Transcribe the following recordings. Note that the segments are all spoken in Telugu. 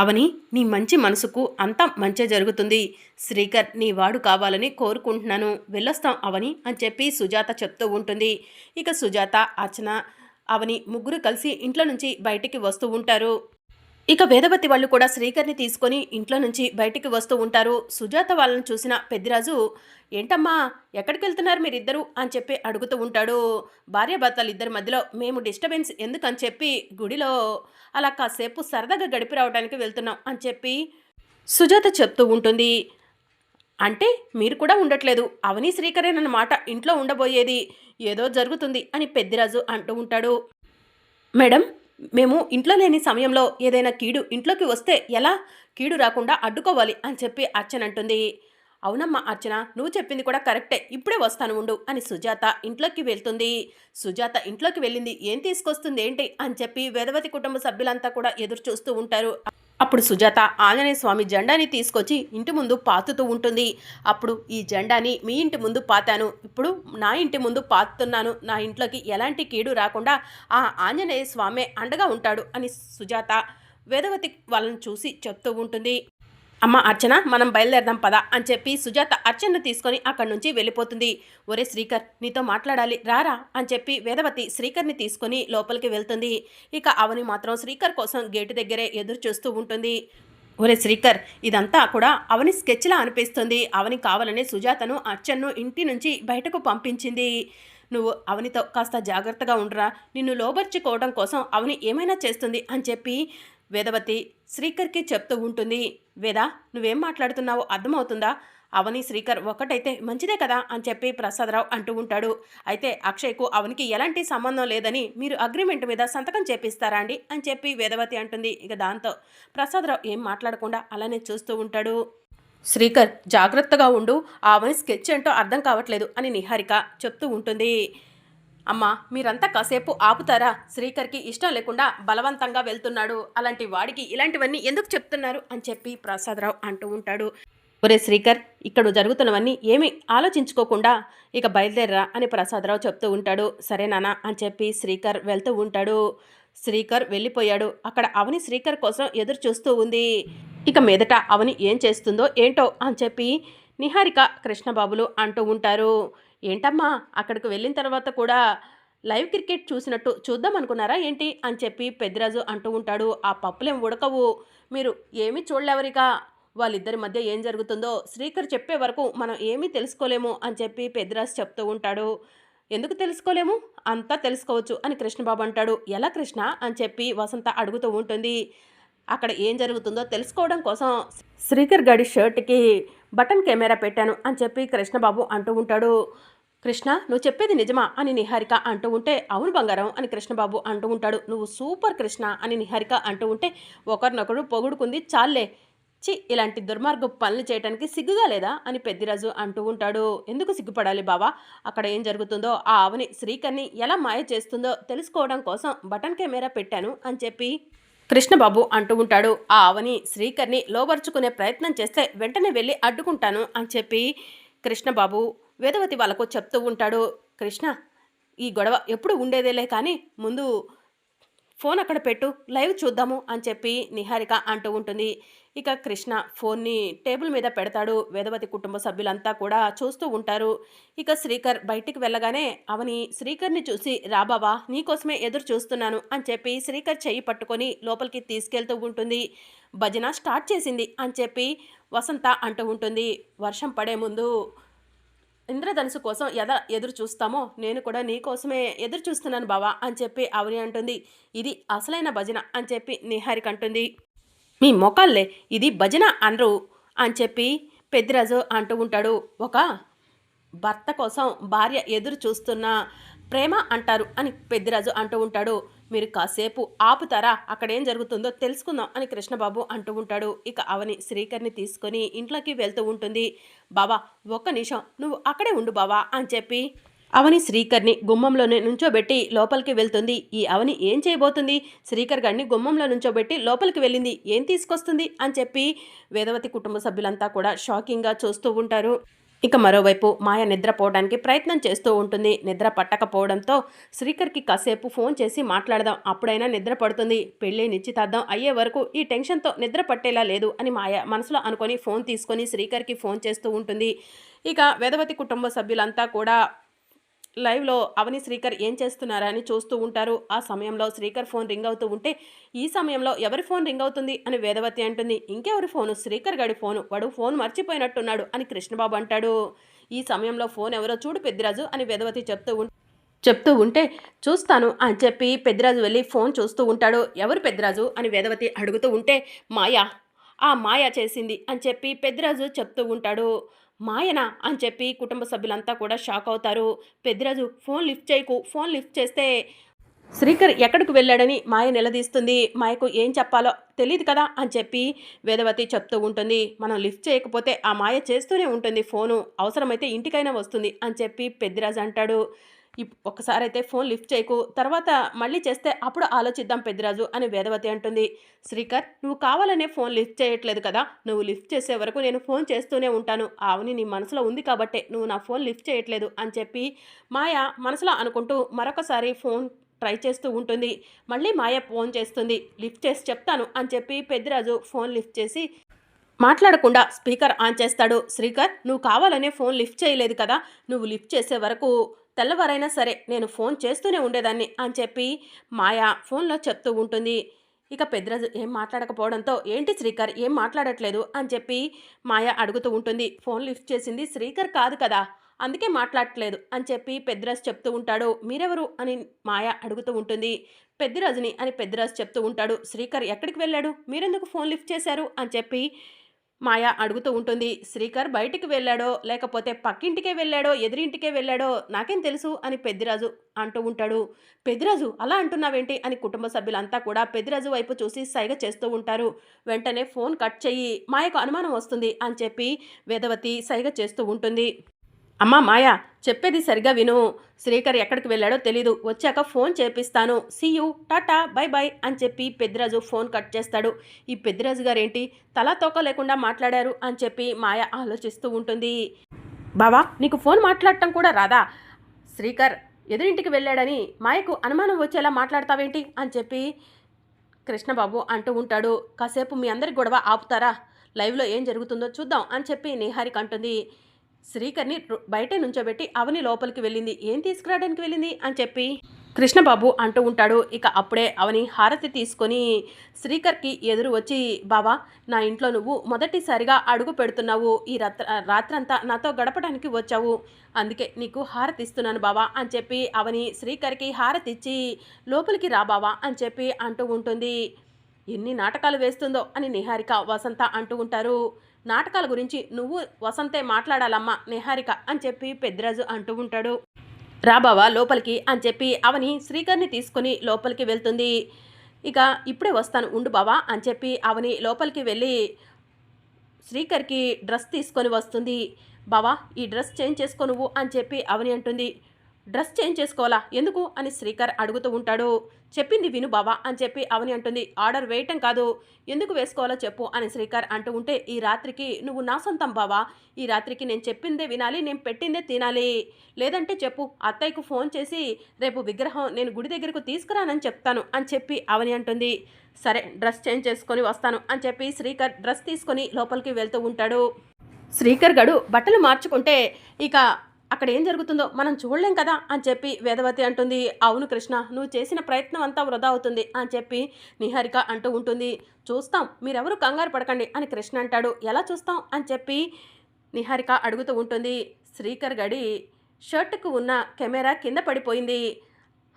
అవని నీ మంచి మనసుకు అంతా మంచే జరుగుతుంది. శ్రీకర్ నీ వాడు కావాలని కోరుకుంటున్నాను. వెళ్ళొస్తాం అవని అని చెప్పి సుజాత చెప్తూ ఉంటుంది. ఇక సుజాత అర్చన అవని ముగ్గురు కలిసి ఇంట్లో నుంచి బయటికి వస్తూ ఉంటారు. ఇక వేదవతి వాళ్ళు కూడా శ్రీకర్ని తీసుకొని ఇంట్లో నుంచి బయటికి వస్తూ ఉంటారు. సుజాత వాళ్ళని చూసిన పెద్దిరాజు ఏంటమ్మా ఎక్కడికి వెళ్తున్నారు మీరిద్దరూ? అని చెప్పి అడుగుతూ ఉంటాడు. భార్యాభర్తలు ఇద్దరి మధ్యలో మేము డిస్టర్బెన్స్ ఎందుకని చెప్పి గుడిలో అలా కాసేపు సరదాగా గడిపి రావడానికి వెళ్తున్నాం అని చెప్పి సుజాత చెప్తూ ఉంటుంది. అంటే మీరు కూడా ఉండట్లేదు. అవని శ్రీకరేనన్నమాట. ఇంట్లో ఉండబోయేది ఏదో జరుగుతుంది అని పెద్దిరాజు అంటూ ఉంటాడు. మేడం మేము ఇంట్లో లేని సమయంలో ఏదైనా కీడు ఇంట్లోకి వస్తే ఎలా కీడు రాకుండా అడ్డుకోవాలి అని చెప్పి అర్చన అంటుంది. అవునమ్మా అర్చన నువ్వు చెప్పింది కూడా కరెక్టే. ఇప్పుడే వస్తాను ఉండు అని సుజాత ఇంట్లోకి వెళ్తుంది. సుజాత ఇంట్లోకి వెళ్ళింది ఏం తీసుకొస్తుంది ఏంటి? అని చెప్పి వేదవతి కుటుంబ సభ్యులంతా కూడా ఎదురు చూస్తూ ఉంటారు. అప్పుడు సుజాత ఆంజనేయ స్వామి జెండాని తీసుకొచ్చి ఇంటి ముందు పాతుతూ ఉంటుంది. అప్పుడు ఈ జెండాని మీ ఇంటి ముందు పాతాను. ఇప్పుడు నా ఇంటి ముందు పాతున్నాను నా ఇంట్లోకి ఎలాంటి కీడు రాకుండా ఆ ఆంజనేయ స్వామే అండగా ఉంటాడు అని సుజాత వేదవతి వాళ్ళని చూసి చెప్తూ ఉంటుంది. అమ్మ అర్చన మనం బయలుదేరదాం పద అని చెప్పి సుజాత అర్చనను తీసుకొని అక్కడి నుంచి వెళ్ళిపోతుంది. ఒరే శ్రీకర్ నీతో మాట్లాడాలి రారా అని చెప్పి వేదవతి శ్రీకర్ని తీసుకొని లోపలికి వెళ్తుంది. ఇక అవని మాత్రం శ్రీకర్ కోసం గేటు దగ్గరే ఎదురు చూస్తూ ఉంటుంది. ఒరే శ్రీకర్ ఇదంతా కూడా అవని స్కెచ్లా అనిపిస్తుంది. అవని కావాలని సుజాతను అర్చన్ను ఇంటి నుంచి బయటకు పంపించింది. నువ్వు అవనితో కాస్త జాగ్రత్తగా ఉండరా. నిన్ను లోబర్చుకోవడం కోసం అవని ఏమైనా చేస్తుంది అని చెప్పి వేదవతి శ్రీకర్కి చెప్తూ ఉంటుంది. వేదా నువ్వేం మాట్లాడుతున్నావో అర్థమవుతుందా? అవని శ్రీకర్ ఒక్కటైతే మంచిదే కదా అని చెప్పి ప్రసాదరావు అంటూ ఉంటాడు. అయితే అక్షయ్కు అవనికి ఎలాంటి సంబంధం లేదని మీరు అగ్రిమెంట్ మీద సంతకం చేపిస్తారా అండి? అని చెప్పి వేదవతి అంటుంది. ఇక దాంతో ప్రసాదరావు ఏం మాట్లాడకుండా అలానే చూస్తూ ఉంటాడు. శ్రీకర్ జాగ్రత్తగా ఉండు. ఆ అవని స్కెచ్ ఏంటో అర్థం కావట్లేదు అని నిహారిక చెప్తూ ఉంటుంది. అమ్మా మీరంతా కాసేపు ఆపుతారా? శ్రీకర్కి ఇష్టం లేకుండా బలవంతంగా వెళ్తున్నాడు. అలాంటి వాడికి ఇలాంటివన్నీ ఎందుకు చెప్తున్నారు? అని చెప్పి ప్రసాదరావు అంటూ ఉంటాడు. ఒరే శ్రీకర్ ఇక్కడ జరుగుతున్నవన్నీ ఏమీ ఆలోచించుకోకుండా ఇక బయలుదేరరా అని ప్రసాదరావు చెప్తూ ఉంటాడు. సరే నానా అని చెప్పి శ్రీకర్ వెళ్తూ ఉంటాడు. శ్రీకర్ వెళ్ళిపోయాడు. అక్కడ అవని శ్రీకర్ కోసం ఎదురు చూస్తూ ఉంది. ఇక మీదట అవని ఏం చేస్తుందో ఏంటో అని చెప్పి నిహారిక కృష్ణబాబులు అంటూ ఉంటారు. ఏంటమ్మా అక్కడికి వెళ్ళిన తర్వాత కూడా లైవ్ క్రికెట్ చూసినట్టు చూద్దాం అనుకున్నారా ఏంటి? అని చెప్పి పెద్దిరాజు అంటూ ఉంటాడు. ఆ పప్పులేం ఉడకవు. మీరు ఏమీ చూడలేవరిక. వాళ్ళిద్దరి మధ్య ఏం జరుగుతుందో శ్రీకర్ చెప్పే వరకు మనం ఏమీ తెలుసుకోలేము అని చెప్పి పెద్దిరాజు చెప్తూ ఉంటాడు. ఎందుకు తెలుసుకోలేము? అంతా తెలుసుకోవచ్చు అని కృష్ణబాబు అంటాడు. ఎలా కృష్ణ? అని చెప్పి వసంత అడుగుతూ ఉంటుంది. అక్కడ ఏం జరుగుతుందో తెలుసుకోవడం కోసం శ్రీకర్ గడి షర్ట్కి బటన్ కెమెరా పెట్టాను అని చెప్పి కృష్ణబాబు అంటూ ఉంటాడు. కృష్ణ నువ్వు చెప్పేది నిజమా? అని నిహారిక అంటూ ఉంటే అవును బంగారం అని కృష్ణబాబు అంటూ ఉంటాడు. నువ్వు సూపర్ కృష్ణ అని నిహారిక అంటూ ఉంటే ఒకరినొకరు పొగుడుకుంది చాలే చి ఇలాంటి దుర్మార్గ పనులు చేయడానికి సిగ్గుగా లేదా? అని పెద్దిరాజు అంటూ ఉంటాడు. ఎందుకు సిగ్గుపడాలి బావా? అక్కడ ఏం జరుగుతుందో ఆ ఆవుని శ్రీకర్ని ఎలా మాయ చేస్తుందో తెలుసుకోవడం కోసం బటన్ కెమెరా పెట్టాను అని చెప్పి కృష్ణబాబు అంటూ ఉంటాడు. ఆ అవని శ్రీకర్ని లోబర్చుకునే ప్రయత్నం చేస్తే వెంటనే వెళ్ళి అడ్డుకుంటాను అని చెప్పి కృష్ణబాబు వేదవతి వాళ్ళకు చెప్తూ ఉంటాడు. కృష్ణ ఈ గొడవ ఎప్పుడు ఉండేదేలే కానీ ముందు ఫోన్ అక్కడ పెట్టు లైవ్ చూద్దాము అని చెప్పి నిహారిక అంటూ ఉంటుంది. ఇక కృష్ణ ఫోన్ని టేబుల్ మీద పెడతాడు. వేదవతి కుటుంబ సభ్యులంతా కూడా చూస్తూ ఉంటారు. ఇక శ్రీకర్ బయటికి వెళ్ళగానే అవని శ్రీకర్ని చూసి రాబాబా నీకోసమే ఎదురు చూస్తున్నాను అని చెప్పి శ్రీకర్ చెయ్యి పట్టుకొని లోపలికి తీసుకెళ్తూ ఉంటుంది. భజన స్టార్ట్ చేసింది అని చెప్పి వసంత అంటూ ఉంటుంది. వర్షం పడే ముందు ఇంద్రధనుసు కోసం ఎద ఎదురు చూస్తామో? నేను కూడా నీ కోసమే ఎదురు చూస్తున్నాను బావా అని చెప్పి అవని అంటుంది. ఇది అసలైన భజన అని చెప్పి నిహారిక అంటుంది. మీ మొకాల్లే ఇది భజన అనరు అని చెప్పి పెద్దిరాజు అంటూ ఉంటాడు. ఒక భర్త కోసం భార్య ఎదురు చూస్తున్న ప్రేమ అంటారు అని పెద్దిరాజు అంటూ ఉంటాడు. మీరు కాసేపు ఆపుతారా? అక్కడ ఏం జరుగుతుందో తెలుసుకుందాం అని కృష్ణబాబు అంటూ ఉంటాడు. ఇక అవని శ్రీకర్ని తీసుకొని ఇంట్లోకి వెళ్తూ ఉంటుంది. బావా ఒక్క నిమిషం నువ్వు అక్కడే ఉండు బావా అని చెప్పి అవని శ్రీకర్ని గుమ్మంలోనే నుంచోబెట్టి లోపలికి వెళ్తుంది. ఈ అవని ఏం చేయబోతుంది? శ్రీకర్ గారిని గుమ్మంలో నుంచోబెట్టి లోపలికి వెళ్ళింది. ఏం తీసుకొస్తుంది? అని చెప్పి వేదవతి కుటుంబ సభ్యులంతా కూడా షాకింగ్గా చూస్తూ ఉంటారు. ఇక మరోవైపు మాయ నిద్రపోవడానికి ప్రయత్నం చేస్తూ ఉంటుంది. నిద్ర పట్టకపోవడంతో శ్రీకర్కి కాసేపు ఫోన్ చేసి మాట్లాడదాం. అప్పుడైనా నిద్ర పడుతుంది. పెళ్ళి నిశ్చితార్థం అయ్యే వరకు ఈ టెన్షన్తో నిద్ర పట్టేలా లేదు అని మాయ మనసులో అనుకొని ఫోన్ తీసుకొని శ్రీకర్కి ఫోన్ చేస్తూ ఉంటుంది. ఇక వేదవతి కుటుంబ సభ్యులంతా కూడా లైవ్లో అవని శ్రీకర్ ఏం చేస్తున్నారా అని చూస్తూ ఉంటారు. ఆ సమయంలో శ్రీకర్ ఫోన్ రింగ్ అవుతూ ఉంటే ఈ సమయంలో ఎవరి ఫోన్ రింగ్ అవుతుంది అని వేదవతి అంటుంది. ఇంకెవరి ఫోను? శ్రీకర్ గడి ఫోను. వాడు ఫోన్ మర్చిపోయినట్టున్నాడు అని కృష్ణబాబు అంటాడు. ఈ సమయంలో ఫోన్ ఎవరో చూడు పెద్దిరాజు అని వేదవతి చెప్తూ ఉంటే చెప్తూ ఉంటే చూస్తాను అని చెప్పి పెద్దిరాజు వెళ్ళి ఫోన్ చూస్తూ ఉంటాడు. ఎవరు పెద్దిరాజు అని వేదవతి అడుగుతూ ఉంటే మాయా. ఆ మాయ చేసింది అని చెప్పి పెద్దిరాజు చెప్తూ ఉంటాడు. మాయనా అని చెప్పి కుటుంబ సభ్యులంతా కూడా షాక్ అవుతారు. పెద్దిరాజు ఫోన్ లిఫ్ట్ చేయకు ఫోన్ లిఫ్ట్ చేస్తే శ్రీకర్ ఎక్కడికి వెళ్ళాడని మాయ నిలదీస్తుంది. మాయకు ఏం చెప్పాలో తెలియదు కదా అని చెప్పి వేదవతి చెప్తూ ఉంటుంది. మనం లిఫ్ట్ చేయకపోతే ఆ మాయ చేస్తూనే ఉంటుంది ఫోను. అవసరమైతే ఇంటికైనా వస్తుంది అని చెప్పి పెద్దిరాజు అంటాడు. ఇప్ ఒకసారి అయితే ఫోన్ లిఫ్ట్ చేయకు తర్వాత మళ్ళీ చేస్తే అప్పుడు ఆలోచిద్దాం పెద్దిరాజు అని వేదవతి అంటుంది. శ్రీకర్ నువ్వు కావాలనే ఫోన్ లిఫ్ట్ చేయట్లేదు కదా నువ్వు లిఫ్ట్ చేసే వరకు నేను ఫోన్ చేస్తూనే ఉంటాను. ఆవుని నీ మనసులో ఉంది కాబట్టే నువ్వు నా ఫోన్ లిఫ్ట్ చేయట్లేదు అని చెప్పి మాయ మనసులో అనుకుంటూ మరొకసారి ఫోన్ ట్రై చేస్తూ ఉంటుంది. మళ్ళీ మాయ ఫోన్ చేస్తుంది. లిఫ్ట్ చేసి చెప్తాను అని చెప్పి పెద్దిరాజు ఫోన్ లిఫ్ట్ చేసి మాట్లాడకుండా స్పీకర్ ఆన్ చేస్తాడు. శ్రీకర్ నువ్వు కావాలనే ఫోన్ లిఫ్ట్ చేయలేదు కదా నువ్వు లిఫ్ట్ చేసే వరకు తెల్లవారైనా సరే నేను ఫోన్ చేస్తూనే ఉండేదాన్ని అని చెప్పి మాయా ఫోన్లో చెప్తూ ఉంటుంది. ఇక పెద్దరాజు ఏం మాట్లాడకపోవడంతో ఏంటి శ్రీకర్? ఏం మాట్లాడట్లేదు? అని చెప్పి మాయ అడుగుతూ ఉంటుంది. ఫోన్ లిఫ్ట్ చేసింది శ్రీకర్ కాదు కదా? అందుకే మాట్లాడట్లేదు. అని చెప్పి పెద్దరాజు చెప్తూ ఉంటాడు. మీరెవరు? అని మాయ అడుగుతూ ఉంటుంది. పెద్దరాజుని అని పెద్దరాజు చెప్తూ ఉంటాడు. శ్రీకర్ ఎక్కడికి వెళ్ళాడు? మీరెందుకు ఫోన్ లిఫ్ట్ చేశారు? అని చెప్పి మాయ అడుగుతూ ఉంటుంది శ్రీకర్ బయటికి వెళ్ళాడో లేకపోతే పక్కింటికే వెళ్ళాడో ఎదిరింటికే వెళ్ళాడో నాకేం తెలుసు? అని పెద్దిరాజు అంటూ ఉంటాడు. పెద్దిరాజు అలా అంటున్నావేంటి? అని కుటుంబ సభ్యులంతా కూడా పెద్దిరాజు వైపు చూసి సైగ చేస్తూ ఉంటారు. వెంటనే ఫోన్ కట్ చెయ్యి మాయకు అనుమానం వస్తుంది అని చెప్పి వేదవతి సైగ చేస్తూ ఉంటుంది. అమ్మా మాయా చెప్పేది సరిగా విను. శ్రీకర్ ఎక్కడికి వెళ్ళాడో తెలీదు. వచ్చాక ఫోన్ చేపిస్తాను. సీయు టాటా బై బై అని చెప్పి పెద్దిరాజు ఫోన్ కట్ చేస్తాడు. ఈ పెద్దిరాజు గారేంటి? తలా తోక లేకుండా మాట్లాడారు అని చెప్పి మాయ ఆలోచిస్తూ ఉంటుంది. బావా నీకు ఫోన్ మాట్లాడటం కూడా రాదా? శ్రీకర్ ఎదురింటికి వెళ్ళాడని మాయకు అనుమానం వచ్చేలా మాట్లాడతావేంటి? అని చెప్పి కృష్ణబాబు అంటూ ఉంటాడు. కాసేపు మీ అందరి గొడవ ఆపుతారా? లైవ్లో ఏం జరుగుతుందో చూద్దాం అని చెప్పి నిహారిక అంటుంది. శ్రీకర్ని రు- బయటే నుంచోబెట్టి అవని లోపలికి వెళ్ళింది. ఏం తీసుకురావడానికి వెళ్ళింది అని చెప్పి కృష్ణబాబు అంటూ ఉంటాడు. ఇక అప్పుడే అవని హారతి తీసుకొని శ్రీకర్కి ఎదురు వచ్చి బావా నా ఇంట్లో నువ్వు మొదటిసారిగా అడుగు పెడుతున్నావు. ఈ రాత్ర రాత్రంతా నాతో గడపడానికి వచ్చావు. అందుకే నీకు హారతి ఇస్తున్నాను బావా అని చెప్పి అవని శ్రీకర్కి హారతి ఇచ్చి లోపలికి రా బావా అని చెప్పి అంటూ ఉంటుంది. ఎన్ని నాటకాలు వేస్తుందో అని నిహారిక వసంత అంటూ ఉంటారు. నాటకాల గురించి నువ్వు వసంతే మాట్లాడాలమ్మా నిహారిక అని చెప్పి పెద్దిరాజు అంటూ ఉంటాడు. రాబావా లోపలికి అని చెప్పి అవని శ్రీకర్ని తీసుకొని లోపలికి వెళ్తుంది. ఇక ఇప్పుడే వస్తాను ఉండు బావా అని చెప్పి అవని లోపలికి వెళ్ళి శ్రీకర్కి డ్రెస్ తీసుకొని వస్తుంది. బావా ఈ డ్రెస్ చేంజ్ చేసుకో నువ్వు అని చెప్పి అవని అంటుంది. డ్రెస్ చేంజ్ చేసుకోవాలా? ఎందుకు? అని శ్రీకర్ అడుగుతూ ఉంటాడు. చెప్పింది విను బావా అని చెప్పి అవని అంటుంది. ఆర్డర్ వేయటం కాదు. ఎందుకు వేసుకోవాలో చెప్పు అని శ్రీకర్ అంటూ ఉంటే ఈ రాత్రికి నువ్వు నా సొంతం బావా. ఈ రాత్రికి నేను చెప్పిందే వినాలి నేను పెట్టిందే తినాలి. లేదంటే చెప్పు అత్తయ్యకు ఫోన్ చేసి రేపు విగ్రహం నేను గుడి దగ్గరకు తీసుకురానని చెప్తాను అని చెప్పి అవని అంటుంది. సరే డ్రెస్ చేంజ్ చేసుకొని వస్తాను అని చెప్పి శ్రీకర్ డ్రెస్ తీసుకొని లోపలికి వెళ్తూ ఉంటాడు. శ్రీకర్ గడు బట్టలు మార్చుకుంటే ఇక అక్కడ ఏం జరుగుతుందో మనం చూడలేం కదా అని చెప్పి వేదవతి అంటుంది అవును కృష్ణ నువ్వు చేసిన ప్రయత్నం అంతా వృధా అవుతుంది అని చెప్పి నిహారిక అంటూ ఉంటుంది. చూస్తాం మీరెవరు కంగారు పడకండి అని కృష్ణ అంటాడు. ఎలా చూస్తాం? అని చెప్పి నిహారిక అడుగుతూ ఉంటుంది. శ్రీకర్ గడి షర్ట్కు ఉన్న కెమెరా కింద పడిపోయింది.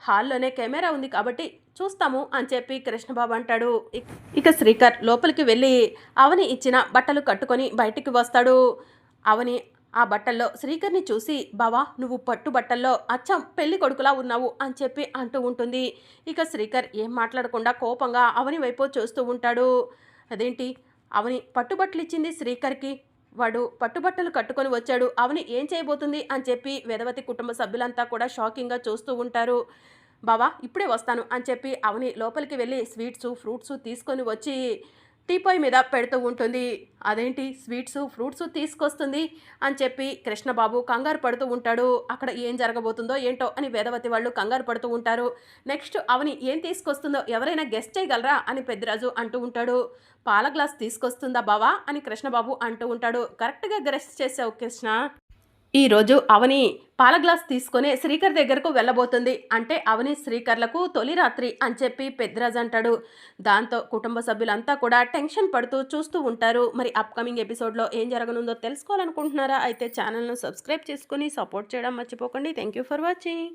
హాల్లోనే కెమెరా ఉంది కాబట్టి చూస్తాము అని చెప్పి కృష్ణబాబు అంటాడు. ఇక్- ఇక శ్రీకర్ లోపలికి వెళ్ళి అవని ఇచ్చిన బట్టలు కట్టుకొని బయటికి వస్తాడు. అవని ఆ బట్టల్లో శ్రీకర్ని చూసి బావా నువ్వు పట్టు బట్టల్లో అచ్చం పెళ్ళి కొడుకులా ఉన్నావు అని చెప్పి అంటూ ఉంటుంది. ఇక శ్రీకర్ ఏం మాట్లాడకుండా కోపంగా అవని వైపు చూస్తూ ఉంటాడు. అదేంటి? అవని పట్టుబట్టలు ఇచ్చింది శ్రీకర్కి. వాడు పట్టుబట్టలు కట్టుకొని వచ్చాడు. అవని ఏం చేయబోతుంది? అని చెప్పి వేదవతి కుటుంబ సభ్యులంతా కూడా షాకింగ్గా చూస్తూ ఉంటారు. బావా ఇప్పుడే వస్తాను అని చెప్పి అవని లోపలికి వెళ్ళి స్వీట్స్ ఫ్రూట్స్ తీసుకొని వచ్చి టీపాయ్ మీద పెడుతూ ఉంటుంది. అదేంటి? స్వీట్స్ ఫ్రూట్స్ తీసుకొస్తుంది అని చెప్పి కృష్ణబాబు కంగారు పడుతూ ఉంటాడు. అక్కడ ఏం జరగబోతుందో ఏంటో అని వేదవతి వాళ్ళు కంగారు పడుతూ ఉంటారు. నెక్స్ట్ అవని ఏం తీసుకొస్తుందో ఎవరైనా గెస్ట్ చేయగలరా? అని పెద్దిరాజు అంటూ ఉంటాడు. పాల గ్లాస్ తీసుకొస్తుందా బావా? అని కృష్ణబాబు అంటూ ఉంటాడు. కరెక్ట్గా గెస్ట్ చేసావు కృష్ణ. ఈరోజు అవని పాల గ్లాస్ తీసుకొని శ్రీకర్ దగ్గరకు వెళ్ళబోతుంది. అంటే అవని శ్రీకర్లకు తొలి రాత్రి అని చెప్పి పెద్దరాజు అంటాడు. దాంతో కుటుంబ సభ్యులంతా కూడా టెన్షన్ పడుతూ చూస్తూ ఉంటారు. మరి అప్కమింగ్ ఎపిసోడ్లో ఏం జరగనుందో తెలుసుకోవాలనుకుంటున్నారా? అయితే ఛానల్ను సబ్స్క్రైబ్ చేసుకుని సపోర్ట్ చేయడం మర్చిపోకండి. Thank you for watching